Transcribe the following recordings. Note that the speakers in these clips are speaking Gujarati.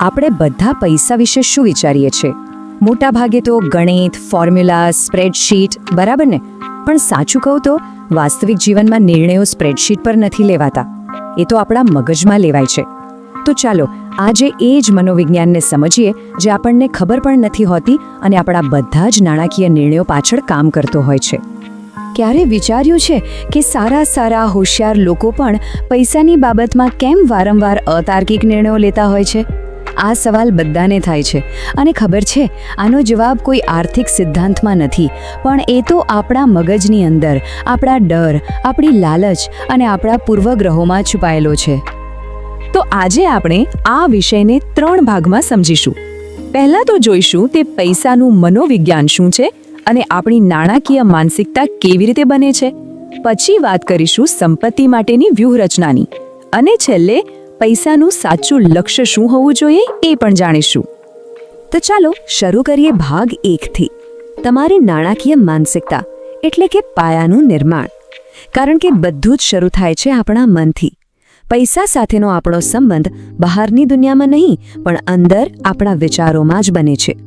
આપણે બધા પૈસા વિશે શું વિચારીએ છીએ? મોટા ભાગે તો ગણિત, ફોર્મ્યુલા, સ્પ્રેડશીટ, બરાબર ને? પણ સાચું કહું તો, વાસ્તવિક જીવનમાં નિર્ણયો સ્પ્રેડશીટ પર નથી લેવાતા. એ તો આપણા મગજમાં લેવાય છે. તો ચાલો, આજે એ જ મનોવિજ્ઞાનને સમજીએ, જે આપણને ખબર પણ નથી હોતી અને આપણા બધા જ નાણાકીય નિર્ણયો પાછળ કામ કરતો હોય છે. ક્યારે વિચાર્યું છે કે સારા સારા હોશિયાર લોકો પણ પૈસાની બાબતમાં કેમ વારંવાર અતાર્કિક નિર્ણયો લેતા હોય છે? આ સવાલ બધાને થાય છે. અને ખબર છે, આનો જવાબ કોઈ આર્થિક સિદ્ધાંતમાં નથી. પણ એ તો આપણા મગજની અંદર, આપણા ડર, આપણી લાલચ અને આપણા પૂર્વગ્રહોમાં છુપાયેલો છે. તો આજે આપણે આ વિષયને ત્રણ ભાગમાં સમજીશું. પહેલાં તો જોઈશું તે પૈસાનું મનોવિજ્ઞાન શું છે અને આપણી નાણાકીય માનસિકતા કેવી રીતે બને છે. પછી વાત કરીશું સંપત્તિ માટેની વ્યૂહરચનાની. અને છેલ્લે પૈસાનું સાચું લક્ષ્ય શું હોવું જોઈએ એ પણ જાણીશું. તો ચાલો શરૂ કરીએ ભાગ એકથી. તમારી નાણાકીય માનસિકતા એટલે કે પાયાનું નિર્માણ. કારણ કે બધું જ શરૂ થાય છે આપણા મનથી. પૈસા સાથેનો આપણો સંબંધ બહારની દુનિયામાં નહીં, પણ અંદર આપણા વિચારોમાં જ બને છે.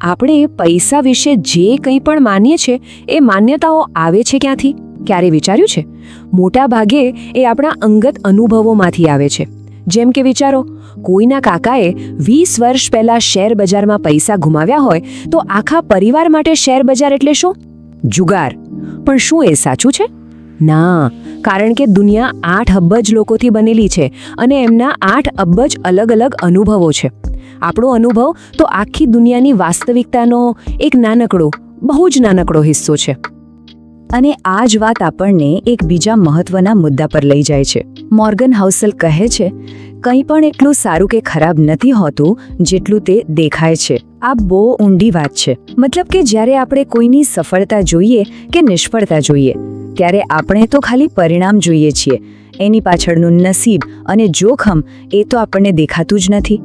આપણે પૈસા વિશે જે કંઈ પણ માનીએ છીએ, એ માન્યતાઓ આવે છે ક્યાંથી? ક્યારે વિચાર્યું છે? મોટા ભાગે એ આપણા અંગત અનુભવોમાંથી આવે છે. જેમ કે વિચારો, કોઈના કાકાએ વીસ વર્ષ પહેલા શેર બજારમાં પૈસા ગુમાવ્યા હોય તો આખા પરિવાર માટે શેર બજાર એટલે શું? જુગાર. પણ શું એ સાચું છે? ના, કારણ કે દુનિયા આઠ અબજ લોકોથી બનેલી છે અને એમના આઠ અબજ અલગ અલગ અનુભવો છે. આપણો અનુભવ તો આખી દુનિયાની વાસ્તવિકતાનો એક નાનકડો, બહુ જ નાનકડો હિસ્સો છે. અને આ જ વાત આપણને એક બીજા મહત્વના મુદ્દા પર લઈ જાય છે. મોર્ગન હાઉસલ કહે છે, કંઈ પણ એટલું સારું કે ખરાબ નથી હોતું જેટલું તે દેખાય છે. આ બહુ ઊંડી વાત છે. મતલબ કે જ્યારે આપણે કોઈની સફળતા જોઈએ કે નિષ્ફળતા જોઈએ, ત્યારે આપણે તો ખાલી પરિણામ જોઈએ છીએ. એની પાછળનું નસીબ અને જોખમ એ તો આપણને દેખાતું જ નથી.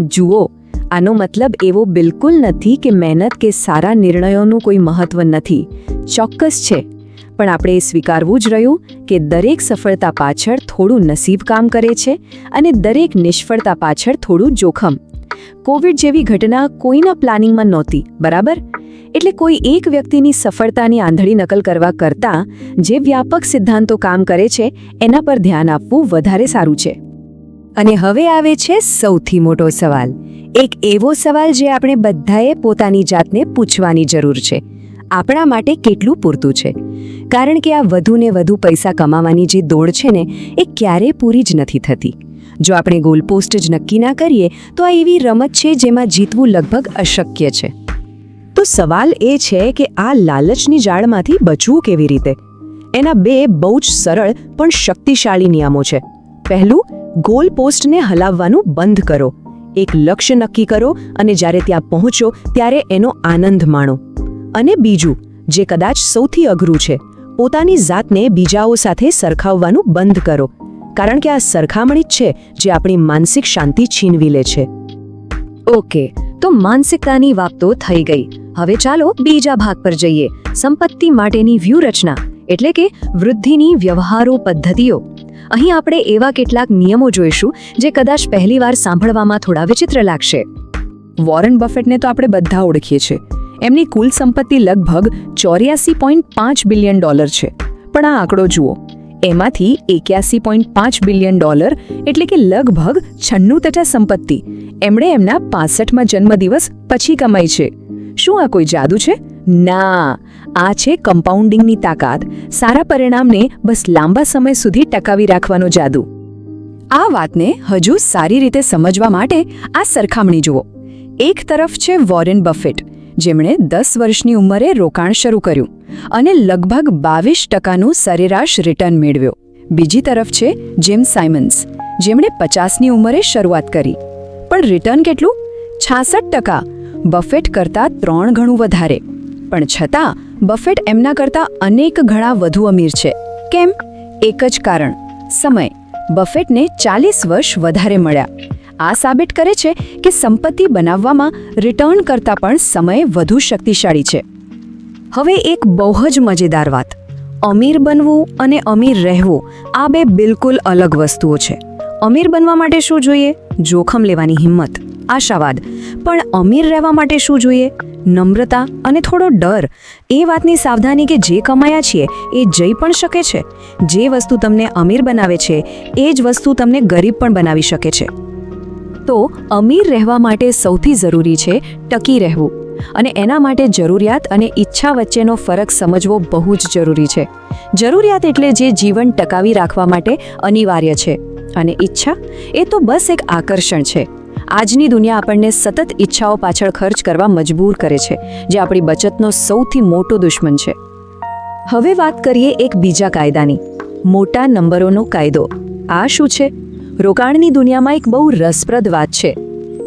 જુઓ આનો મતલબ એવો બિલકુલ નથી કે મહેનત કે સારા નિર્ણયોનું કોઈ મહત્વ નથી. ચોક્કસ છે. પણ આપણે એ સ્વીકારવું જ રહ્યું કે દરેક સફળતા પાછળ થોડું નસીબ કામ કરે છે અને દરેક નિષ્ફળતા પાછળ થોડું જોખમ. કોવિડ જેવી ઘટના કોઈના પ્લાનિંગમાં નહોતી, બરાબર? એટલે કોઈ એક વ્યક્તિની સફળતાની આંધળી નકલ કરવા કરતાં જે વ્યાપક સિદ્ધાંતો કામ કરે છે, એના પર ધ્યાન આપવું વધારે સારું છે. અને હવે આવે છે સૌથી મોટો સવાલ. એક એવો સવાલ જે આપણે બધાએ પોતાની જાતને પૂછવાની જરૂર છે. આપણા માટે કેટલું પૂરતું છે? કારણ કે આ વધુને વધુ પૈસા કમાવાની જે દોડ છે ને, એ ક્યારે પૂરી જ નથી થતી. જો આપણે ગોલપોસ્ટ જ નક્કી ના કરીએ, તો આ એવી રમત છે જેમાં જીતવું લગભગ અશક્ય છે. તો સવાલ એ છે કે આ લાલચની જાળમાંથી બચવું કેવી રીતે? એના બે બહુ જ સરળ પણ શક્તિશાળી નિયમો છે. પહેલું, ગોલ પોસ્ટને હલાવવાનું બંધ કરો. એક લક્ષ્ય નક્કી કરો અને જ્યારે ત્યાં પહોંચો, ત્યારે એનો આનંદ માણો. અને બીજું, જે કદાચ સૌથી અઘરું છે, પોતાની જાતને બીજાઓ સાથે સરખાવવાનું બંધ કરો, કારણ કે આ સરખામણી જ છે જે આપણી માનસિક શાંતિ છીનવી લે છે. ઓકે, તો માનસિકતાની વાત તો થઈ ગઈ. હવે ચાલો બીજા ભાગ પર જઈએ. સંપત્તિ માટેની વ્યૂહરચના, એટલે કે વૃદ્ધિની વ્યવહારો પદ્ધતિઓ. અહીં આપણે એવા કેટલાક નિયમો જોઈશું જે કદાચ પહેલીવાર સાંભળવામાં થોડા વિચિત્ર લાગશે. વોરન બફેટને તો આપણે બધા ઓળખીએ છીએ. એમની કુલ સંપત્તિ લગભગ ચોર્યાસી પોઈન્ટ પાંચ બિલિયન ડોલર છે. પણ આ આંકડો જુઓ. એમાંથી એક્યાસી પોઈન્ટ પાંચ બિલિયન ડોલર એટલે કે લગભગ છન્નું ટકા સંપત્તિ. એમણે એમના પાસઠમાં જન્મદિવસ પછી કમાઈ છે. શું આ કોઈ જાદુ છે? ના. આ છે કમ્પાઉન્ડિંગની તાકાત. સારા પરિણામને બસ લાંબા સમય સુધી ટકાવી રાખવાનો જાદુ. આ વાતને હજુ સારી રીતે સમજવા માટે આ સરખામણી જુઓ. એક તરફ છે વોરેન બફેટ, જેમણે દસ વર્ષની ઉંમરે રોકાણ શરૂ કર્યું અને લગભગ બાવીસ ટકાનું સરેરાશ રિટર્ન મેળવ્યો. બીજી તરફ છે જેમ સાયમન્સ, જેમણે પચાસની ઉંમરે શરૂઆત કરી. પણ રિટર્ન કેટલું? છાસઠ ટકા. બફેટ કરતાં ત્રણ ગણું વધારે. પણ છતાં બફેટ એમના કરતાં અનેક ગણા વધુ અમીર છે. કેમ? એક જ કારણ. સમય. બફેટને ચાલીસ વર્ષ વધારે મળ્યા. આ સાબિત કરે છે કે સંપત્તિ બનાવવામાં રિટર્ન કરતાં પણ સમય વધુ શક્તિશાળી છે. હવે એક બહુ જ મજેદાર વાત. અમીર બનવું અને અમીર રહેવું આ બે બિલકુલ અલગ વસ્તુઓ છે. અમીર બનવા માટે શું જોઈએ? જોખમ લેવાની હિંમત, આશાવાદ. પણ અમીર રહેવા માટે શું જોઈએ? નમ્રતા અને થોડો ડર. એ વાતની સાવધાની કે જે કમાયા છીએ એ જઈ પણ શકે છે. જે વસ્તુ તમને અમીર બનાવે છે, એ જ વસ્તુ તમને ગરીબ પણ બનાવી શકે છે. તો અમીર રહેવા માટે સૌથી જરૂરી છે ટકી રહેવું. અને એના માટે જરૂરિયાત અને ઈચ્છા વચ્ચેનો ફરક સમજવો બહુ જ જરૂરી છે. જરૂરિયાત એટલે જે જીવન ટકાવી રાખવા માટે અનિવાર્ય છે. અને ઈચ્છા એ તો બસ એક આકર્ષણ છે. આજની દુનિયા આપણને સતત ઈચ્છાઓ પાછળ ખર્ચ કરવા મજબૂર કરે છે, જે આપણી બચતનો સૌથી મોટો દુશ્મન છે. હવે વાત કરીએ એક બીજા કાયદાની, મોટા નંબરોનો કાયદો. આ શું છે? રોકાણની દુનિયામાં એક બહુ રસપ્રદ વાત છે.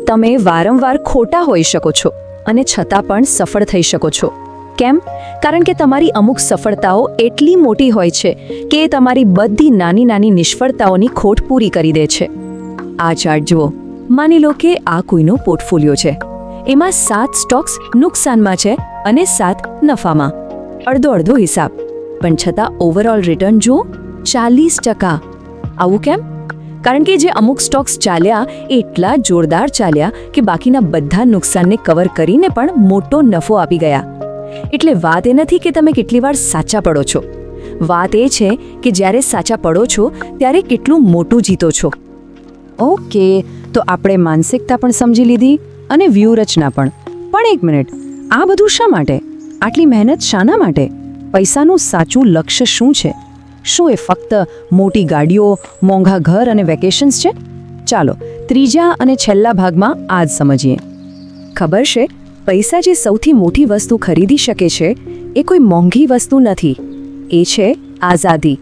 તમે વારંવાર ખોટા હોઈ શકો છો અને છતાં પણ સફળ થઈ શકો છો. કેમ? કારણ કે તમારી અમુક સફળતાઓ એટલી મોટી હોય છે કે એ તમારી બધી નાની નાની નિષ્ફળતાઓની ખોટ પૂરી કરી દે છે. આ ચાર્ટ જુઓ. માની લો કે આ કોઈનો પોર્ટફોલિયો છે. એમાં સાત સ્ટોક્સ નુકસાનમાં છે અને સાત નફામાં. અડધો અડધો હિસાબ. પણ છતાં ઓવરઓલ રિટર્ન જુઓ, ચાલીસ ટકા. આવું કેમ? કારણ કે જે અમુક સ્ટોક્સ ચાલ્યા એ એટલા જોરદાર ચાલ્યા કે બાકીના બધા નુકસાનને કવર કરીને પણ મોટો નફો આપી ગયા. એટલે વાત એ નથી કે તમે કેટલી વાર સાચા પડો છો. વાત એ છે કે જ્યારે સાચા પડો છો, ત્યારે કેટલું મોટું જીતો છો. ઓકે, તો આપણે માનસિકતા પણ સમજી લીધી અને વ્યૂહરચના પણ. પણ એક મિનિટ, આ બધું શા માટે? આટલી મહેનત શાના માટે? પૈસાનું સાચું લક્ષ્ય શું છે? શું એ ફક્ત મોટી ગાડીઓ, મોંઘા ઘર અને વેકેશન્સ છે? ચાલો, ત્રીજા અને છેલ્લા ભાગમાં આ જ સમજીએ. ખબર છે, પૈસા જે સૌથી મોટી વસ્તુ ખરીદી શકે છે, એ કોઈ મોંઘી વસ્તુ નથી. એ છે આઝાદી.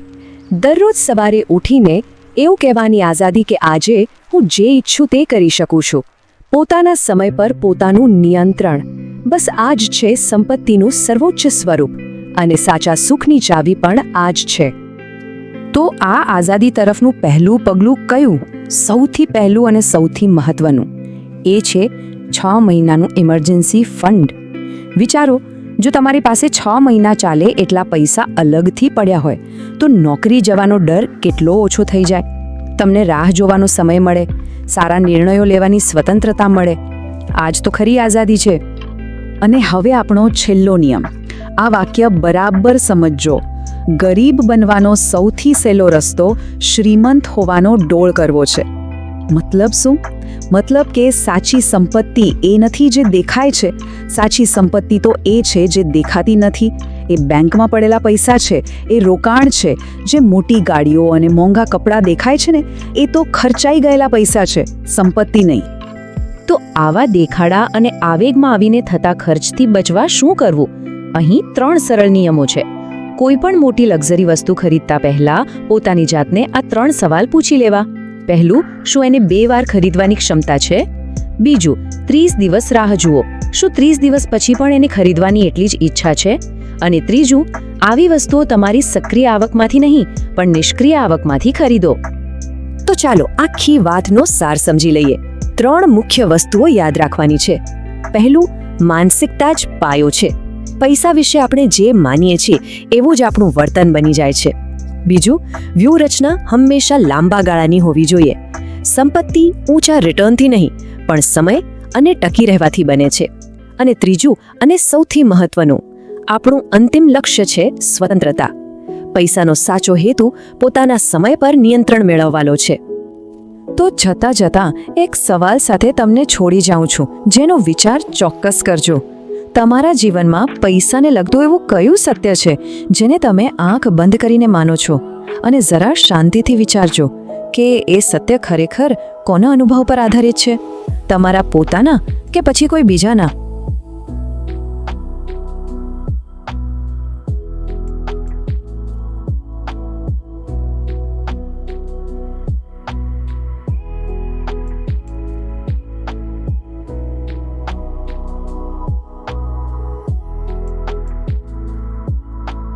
દરરોજ સવારે ઉઠીને એવું કહેવાની આઝાદી કે આજે હું જે ઈચ્છું તે કરી શકું છું. પોતાના સમય પર પોતાનું નિયંત્રણ. બસ આ જ છે સંપત્તિનું સર્વોચ્ચ સ્વરૂપ. અને સાચા સુખની ચાવી પણ આ જ છે. તો આ આઝાદી તરફનું પહેલું પગલું કયું? સૌથી પહેલું અને સૌથી મહત્વનું? એ છે છ મહિનાનું ઇમરજન્સી ફંડ વિચારો, જો તમારી પાસે છ મહિના ચાલે એટલા પૈસા અલગથી પડ્યા હોય, તો નોકરી જવાનો ડર કેટલો ઓછો થઈ જાય. તમને રાહ જોવાનો સમય મળે, સારા નિર્ણયો લેવાની સ્વતંત્રતા મળે. આજ તો ખરી આઝાદી છે. અને હવે આપણો છેલ્લો નિયમ. આ વાક્ય બરાબર સમજજો. ગરીબ બનવાનો સૌથી સહેલો રસ્તો શ્રીમંત હોવાનો ડોળ કરવો છે. મતલબ શું? મતલબ કે સાચી સંપત્તિ એ નથી જે દેખાય છે. સાચી સંપત્તિ તો એ છે જે દેખાતી નથી. એ બેંકમાં પડેલા પૈસા છે. એ રોકાણ છે. જે મોટી ગાડીઓ અને મોંઘા કપડાં દેખાય છે ને, એ તો ખર્ચાઈ ગયેલા પૈસા છે. સંપત્તિ નહીં. તો આવા દેખાડા અને આવેગમાં આવીને થતા ખર્ચથી બચવા શું કરવું? અહીં ત્રણ સરળ નિયમો છે. કોઈ પણ મોટી લક્ઝરી વસ્તુ ખરીદતા પહેલા પોતાની જાતને આ ત્રણ સવાલ પૂછી લેવા. પહેલું, શું એને બે વાર ખરીદવાની ક્ષમતા છે? બીજું, ત્રીસ દિવસ રાહ જુઓ. શું ત્રીસ દિવસ પછી પણ એને ખરીદવાની એટલી જ ઈચ્છા છે? અને ત્રીજું, આવી વસ્તુઓ તમારી સક્રિય આવકમાંથી નહીં, પણ નિષ્ક્રિય આવકમાંથી ખરીદો. તો ચાલો આખી વાતનો સાર સમજી લઈએ. ત્રણ મુખ્ય વસ્તુઓ યાદ રાખવાની છે. પહેલું, માનસિકતા જ પાયો છે. પૈસા વિશે આપણે જે માનીએ છીએ, એવું જ આપણું વર્તન બની જાય છે. બીજું, વ્યૂહરચના હંમેશા લાંબા ગાળાની હોવી જોઈએ. સંપત્તિ ઊંચા રિટર્નથી નહીં, પણ સમય અને ટકી રહેવાથી બને છે. અને ત્રીજું, અને સૌથી મહત્વનું, આપણું અંતિમ લક્ષ્ય છે સ્વતંત્રતા. પૈસાનો સાચો હેતુ પોતાના સમય પર નિયંત્રણ મેળવવાનો છે. તો જતા જતા એક સવાલ સાથે તમને છોડી જાઉં છું, જેનો વિચાર ચોક્કસ કરજો. તમારા જીવનમાં પૈસાને લગતું એવું કયું સત્ય છે જેને તમે આંખ બંધ કરીને માનો છો? અને જરા શાંતિથી વિચારજો કે એ સત્ય ખરેખર કોના અનુભવ પર આધારિત છે? તમારા પોતાના કે પછી કોઈ બીજાના?